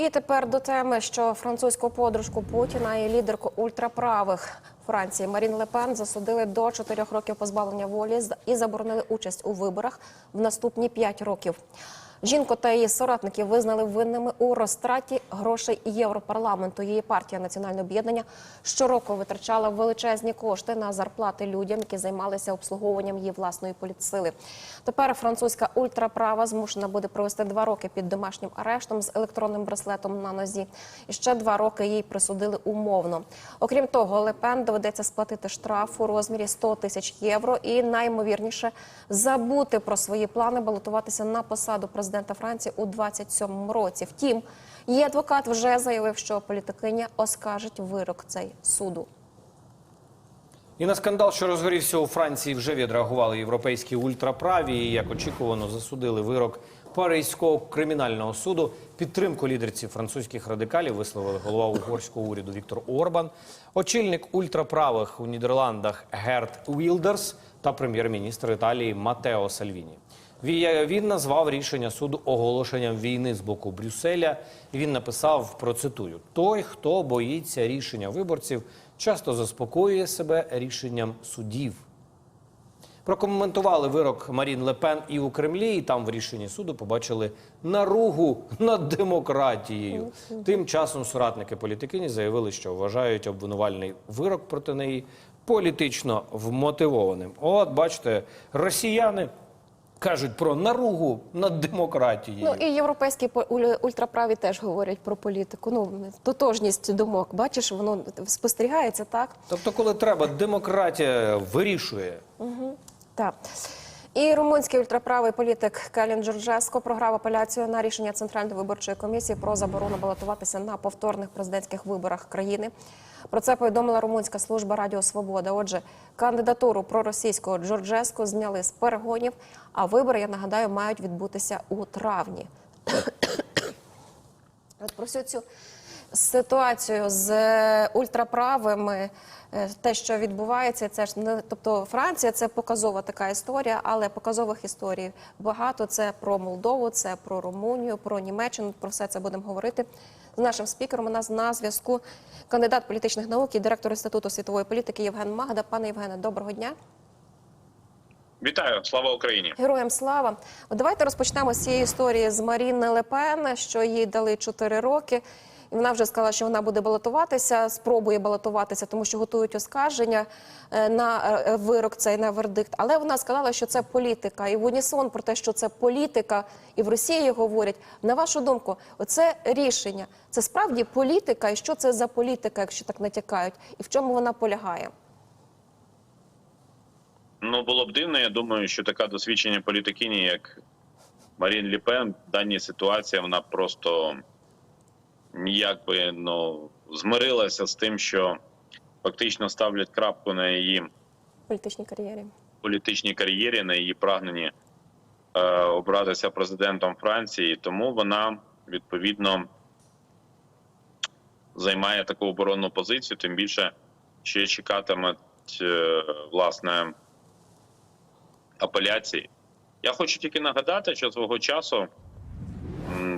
І тепер до теми, що французьку подружку Путіна і лідерку ультраправих Франції Марін Лепен засудили до 4 років позбавлення волі і заборонили участь у виборах в наступні 5 років. Жінку та її соратників визнали винними у розтраті грошей Європарламенту. Її партія Національне об'єднання щороку витрачала величезні кошти на зарплати людям, які займалися обслуговуванням її власної політсили. Тепер французька ультраправа змушена буде провести два роки під домашнім арештом з електронним браслетом на нозі. І ще два роки їй присудили умовно. Окрім того, Лепен доведеться сплатити штраф у розмірі 100 тисяч євро і наймовірніше забути про свої плани балотуватися на посаду президента Франції у 27-му році. Втім, її адвокат вже заявив, що політикиня оскаржить вирок цей суду. І на скандал, що розгорівся у Франції, вже відреагували європейські ультраправі і, як очікувано, засудили вирок Паризького кримінального суду. Підтримку лідерці французьких радикалів висловили голова угорського уряду Віктор Орбан, очільник ультраправих у Нідерландах Герт Уілдерс та прем'єр-міністр Італії Матео Сальвіні. Ві- Він назвав рішення суду оголошенням війни з боку Брюсселя. Він написав процитую: той, хто боїться рішення виборців, часто заспокоює себе рішенням судів. Прокоментували вирок Марін Лепен і у Кремлі, і там в рішенні суду побачили наругу над демократією. Тим часом соратники політикині заявили, що вважають обвинувальний вирок проти неї політично вмотивованим. От, бачите, росіяни кажуть про наругу над демократією. Ну і європейські ультраправі теж говорять про політику. Ну тотожність думок. Бачиш, воно спостерігається так. Тобто, коли треба, демократія вирішує. Так. І румунський ультраправий політик Келін Джорджеско програв апеляцію на рішення Центральної виборчої комісії про заборону балотуватися на повторних президентських виборах країни. Про це повідомила румунська служба Радіо Свобода. Отже, кандидатуру проросійського Джорджеску зняли з перегонів, а вибори, я нагадаю, мають відбутися у травні. От про всю цю ситуацію з е, ультраправими, е, те, що відбувається, це ж не тобто Франція це показова така історія, але показових історій багато. Це про Молдову, це про Румунію, про Німеччину. Про все це будемо говорити з нашим спікером. У нас на зв'язку кандидат політичних наук і директор інституту світової політики Євген Магда. Пане Євгене, доброго дня. Вітаю, слава Україні! Героям слава. Давайте розпочнемо з цієї історії з Маріни Лепен, що їй дали 4 роки. Вона вже сказала, що вона буде балотуватися, спробує балотуватися, тому що готують оскарження е, на е, вирок цей на вердикт. Але вона сказала, що це політика. І в унісон про те, що це політика, і в Росії говорять. На вашу думку, оце рішення це справді політика, і що це за політика, якщо так натякають, і в чому вона полягає? Ну було б дивно. Я думаю, що така досвідчення політикині, як Марін Ліпен, в даній ситуації вона просто ніяк би ну змирилася з тим, що фактично ставлять крапку на її політичній кар'єрі? політичній кар'єрі, на її прагненні е, обратися президентом Франції. Тому вона відповідно займає таку оборонну позицію, тим більше ще чекатимуть е, власне апеляції. Я хочу тільки нагадати, що свого часу,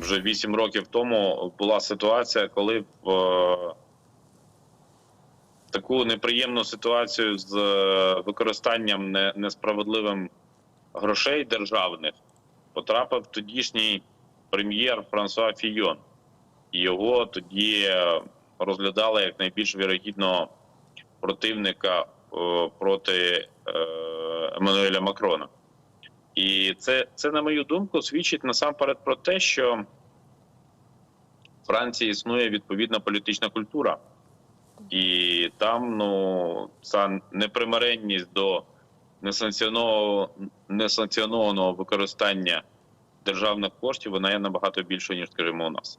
вже 8 років тому, була ситуація, коли в е, таку неприємну ситуацію з е, використанням не- несправедливим грошей державних потрапив тодішній прем'єр Франсуа Фійон. Його тоді е, розглядали як найбільш вірогідного противника е, проти е, Еммануеля Макрона. І це, це, на мою думку, свідчить насамперед про те, що в Франції існує відповідна політична культура. І там ну ця непримиренність до несанкціонованого, використання державних коштів вона є набагато більшою, ніж скажімо, у нас.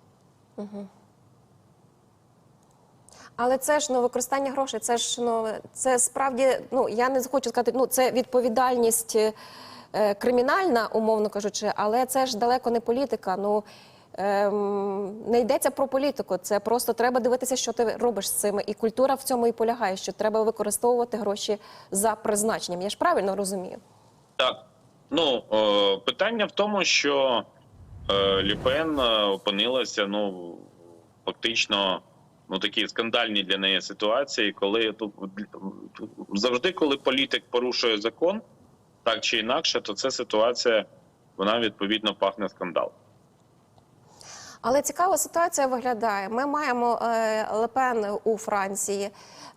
Але це ж ну використання грошей. Це ж ну це справді. Ну я не хочу сказати, ну це відповідальність кримінальна, умовно кажучи, але це ж далеко не політика. Ну ем, не йдеться про політику. Це просто треба дивитися, що ти робиш з цими. І культура в цьому і полягає, що треба використовувати гроші за призначенням. Я ж правильно розумію? Так, ну е, питання в тому, що е, Ліпен е, опинилася ну фактично ну такі скандальні для неї ситуації, коли тут завжди, коли політик порушує закон, так чи інакше, то ця ситуація вона відповідно пахне скандал. Але цікава ситуація виглядає. Ми маємо е, Лепен у Франції.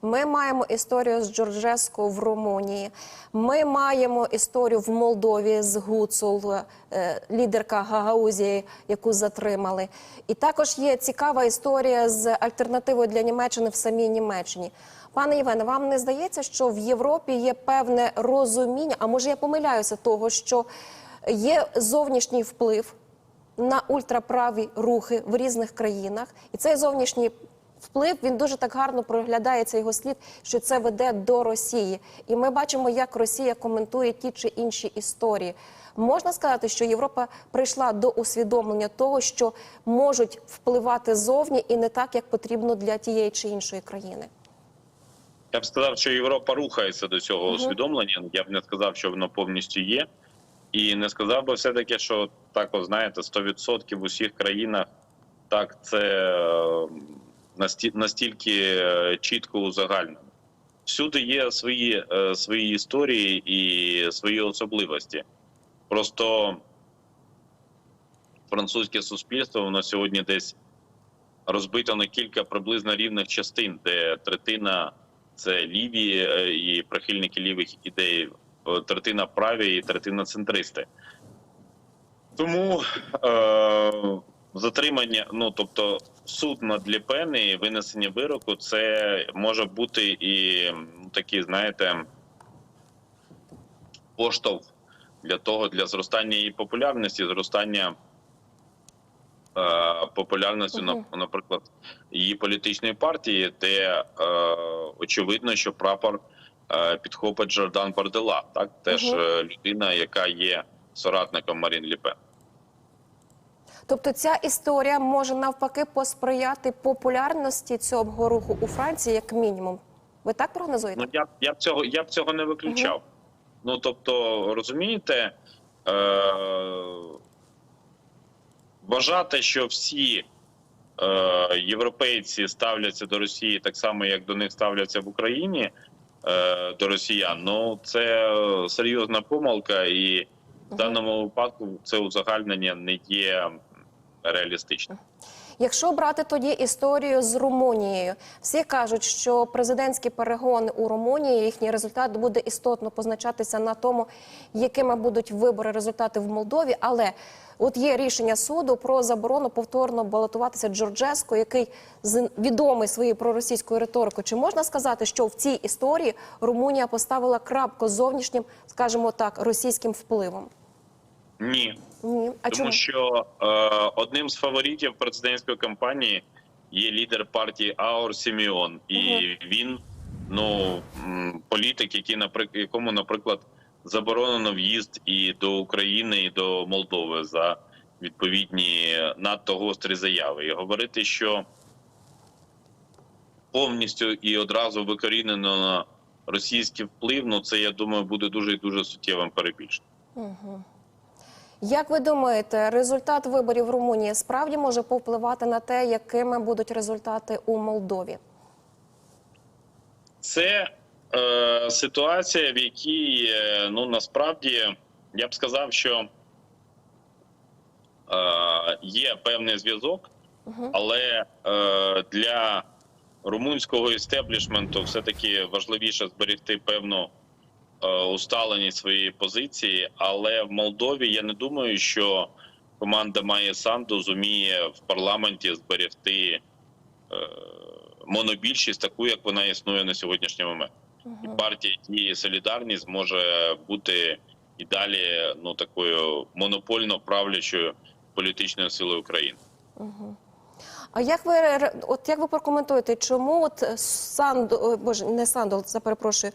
Ми маємо історію з Джорджеско в Румунії. Ми маємо історію в Молдові з Гуцул, е, лідерка Гагаузії, яку затримали. І також є цікава історія з альтернативою для Німеччини в самій Німеччині. Пане Євгене, вам не здається, що в Європі є певне розуміння, а може я помиляюся, того, що є зовнішній вплив на ультраправі рухи в різних країнах, і цей зовнішній вплив він дуже так гарно проглядається його слід, що це веде до Росії. І ми бачимо, як Росія коментує ті чи інші історії. Можна сказати, що Європа прийшла до усвідомлення того, що можуть впливати зовні і не так, як потрібно для тієї чи іншої країни. Я б сказав, що Європа рухається до цього усвідомлення. Я б не сказав, що воно повністю є, і не сказав би все таки, що так, от, знаєте, 100% в усіх країнах так це е, настільки е, чітко узагальнено. Всюди є свої, е, свої історії і свої особливості. Просто французьке суспільство воно сьогодні десь розбито на кілька приблизно рівних частин, де третина це ліві і прихильники лівих ідей, третина праві і третина центристи. Тому е, затримання, ну тобто суд над Ліпен і винесення вироку, це може бути і такий, знаєте, поштовх для того, для зростання її популярності, зростання е, популярності, на- наприклад, її політичної партії, де е, очевидно, що прапор е, підхопить Жордан Бардела, так теж е, людина, яка є соратником Марін Ліпен. Тобто ця історія може навпаки посприяти популярності цього руху у Франції, як мінімум. Ви так прогнозуєте? Ну я я б цього я б цього не виключав. Ну тобто, розумієте, е, вважати, що всі е, європейці ставляться до Росії так само, як до них ставляться в Україні е, до росіян. Ну це серйозна помилка, і в даному випадку це узагальнення не є реалістичним. Якщо брати тоді історію з Румунією, всі кажуть, що президентські перегони у Румунії їхній результат буде істотно позначатися на тому, якими будуть вибори результати в Молдові. Але от є рішення суду про заборону повторно балотуватися Джорджеско, який відомий своєю проросійською риторикою. Чи можна сказати, що в цій історії Румунія поставила крапку зовнішнім, скажімо так, російським впливом? Ні, Ні, а Тому чому? що е, одним з фаворитів президентської кампанії є лідер партії Аур Сіміон, і він ну політик, який наприк- якому, наприклад, заборонено в'їзд і до України, і до Молдови за відповідні надто гострі заяви. І говорити, що повністю і одразу викорінено на російський вплив, ну це я думаю буде дуже і дуже суттєвим перебільшенням. Як ви думаєте, результат виборів в Румунії справді може повпливати на те, якими будуть результати у Молдові? Це е, ситуація, в якій е, ну насправді я б сказав, що е, є певний зв'язок, але е, для румунського істеблішменту все-таки важливіше зберегти певну е, усталеність своєї позиції. Але в Молдові я не думаю, що команда Має Санду зуміє в парламенті зберегти е, монобільшість, таку як вона існує на сьогоднішній момент. І партія дії Солідарність може бути і далі ну такою монопольно правлячою політичною силою України. А як ви от як ви прокоментуєте, чому от Санду, боже, не Сандол, це перепрошую.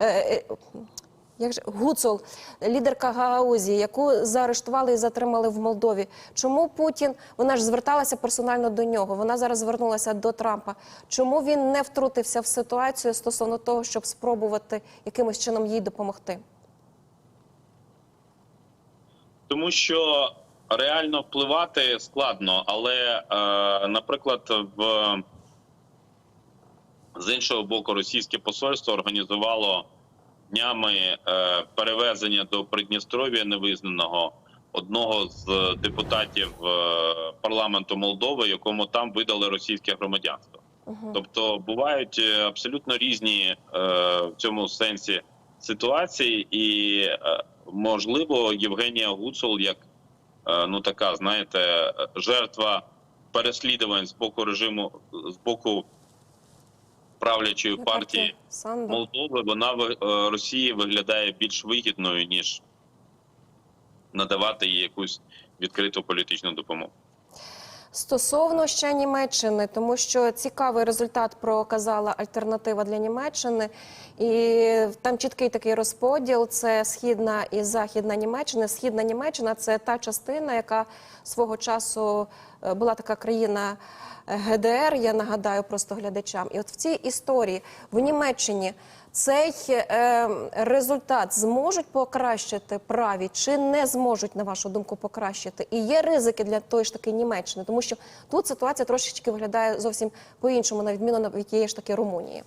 Е, е, як же Гуцул, лідерка Гагаузії, яку заарештували і затримали в Молдові. Чому Путін? Вона ж зверталася персонально до нього. Вона зараз звернулася до Трампа. Чому він не втрутився в ситуацію стосовно того, щоб спробувати якимось чином їй допомогти? Тому що реально впливати складно, але, е, наприклад, в з іншого боку, російське посольство організувало днями е, перевезення до Придністров'я невизнаного одного з депутатів е, парламенту Молдови, якому там видали російське громадянство. Тобто бувають абсолютно різні е, в цьому сенсі ситуації, і е, можливо Євгенія Гуцул як ну така, знаєте, е, жертва переслідувань з боку режиму з боку правлячої партії Санду. Молдови, вона ви- е, Росії виглядає більш вигідною ніж надавати їй якусь відкриту політичну допомогу. Стосовно ще Німеччини, тому що цікавий результат проказала альтернатива для Німеччини, і там чіткий такий розподіл: це східна і західна Німеччина. Східна Німеччина це та частина, яка свого часу е, була така країна. е, ГДР, я нагадаю просто глядачам, і от в цій історії в Німеччині цей е, результат зможуть покращити праві чи не зможуть, на вашу думку, покращити? І є ризики для тої ж таки Німеччини, тому що тут ситуація трошечки виглядає зовсім по-іншому, на відміну від тієї ж таки Румунії.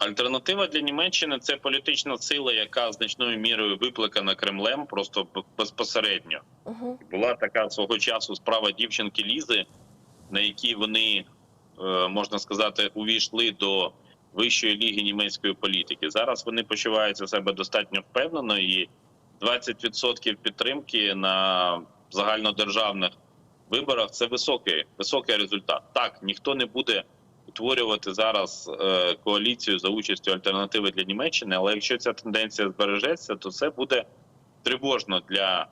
Альтернатива для Німеччини це політична сила, яка значною мірою викликана Кремлем просто безпосередньо. Угу. Була така свого часу справа дівчинки Лізи, на якій вони е, можна сказати увійшли до вищої ліги німецької політики. Зараз вони почуваються себе достатньо впевнено, і 20% підтримки на загальнодержавних виборах це високий, високий результат. Так, ніхто не буде утворювати зараз е, коаліцію за участю альтернативи для Німеччини, але якщо ця тенденція збережеться, то це буде тривожно для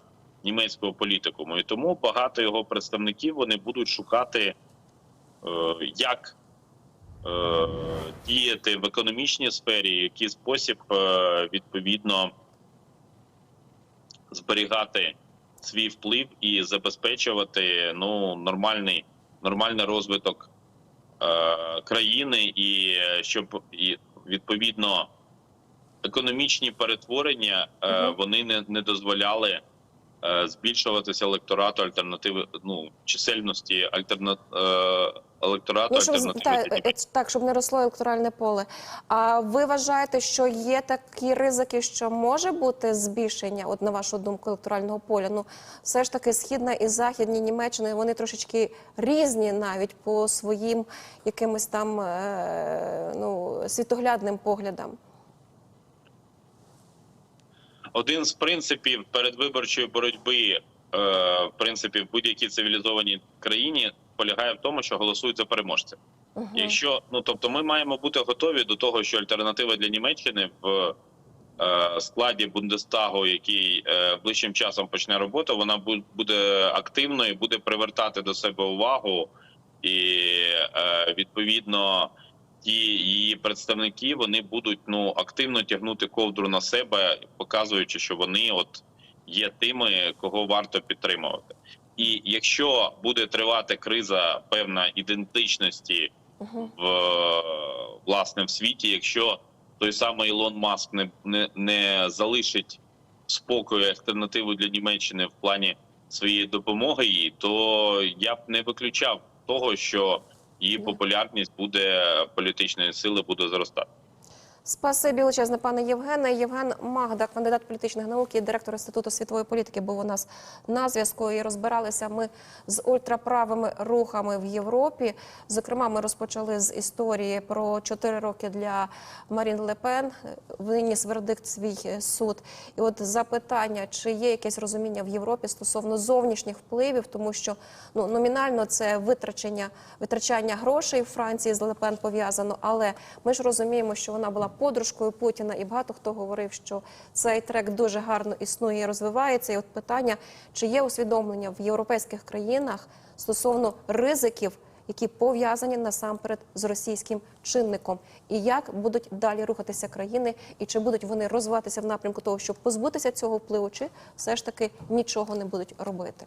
німецького політикуму. І тому багато його представників вони будуть шукати, е, як е, діяти в економічній сфері, який спосіб відповідно зберігати свій вплив і забезпечувати ну нормальний нормальний розвиток країни, і е, щоб і відповідно економічні перетворення е, вони не, не дозволяли е, збільшуватися електорату альтернативи, ну чисельності альтерна, е, електорату Ну, щоб, альтернативи. та, е, так, щоб не росло електоральне поле. А ви вважаєте, що є такі ризики, що може бути збільшення, от на вашу думку, електорального поля? Ну, все ж таки, східна і західні Німеччини вони трошечки різні навіть по своїм якимось там е, ну, світоглядним поглядам. Один з принципів передвиборчої боротьби, е, в принципі, в будь-якій цивілізованій країні полягає в тому, що голосують за переможця. Угу. Якщо ну тобто, ми маємо бути готові до того, що альтернатива для Німеччини в е, складі Бундестагу, який е, ближчим часом почне роботу, вона буде активною, буде привертати до себе увагу, і е, відповідно ті її представники вони будуть ну активно тягнути ковдру на себе, показуючи, що вони от є тими, кого варто підтримувати. І якщо буде тривати криза певна ідентичності в власне в світі, якщо той самий Ілон Маск не, не, не залишить спокою альтернативу для Німеччини в плані своєї допомоги їй, то я б не виключав того, що її популярність буде політичної сили буде зростати. Спасибі величезне, пане Євгене. Євген Магда, кандидат політичних наук і директор інституту світової політики, був у нас на зв'язку. І розбиралися ми з ультраправими рухами в Європі. Зокрема, ми розпочали з історії про 4 роки для Марін Лепен. Виніс вердикт свій суд. І от запитання, чи є якесь розуміння в Європі стосовно зовнішніх впливів, тому що ну номінально це витрачення витрачання грошей в Франції з Лепен пов'язано, але ми ж розуміємо, що вона була подружкою Путіна, і багато хто говорив, що цей трек дуже гарно існує і розвивається. І от питання, чи є усвідомлення в європейських країнах стосовно ризиків, які пов'язані насамперед з російським чинником, і як будуть далі рухатися країни, і чи будуть вони розвиватися в напрямку того, щоб позбутися цього впливу, чи все ж таки нічого не будуть робити.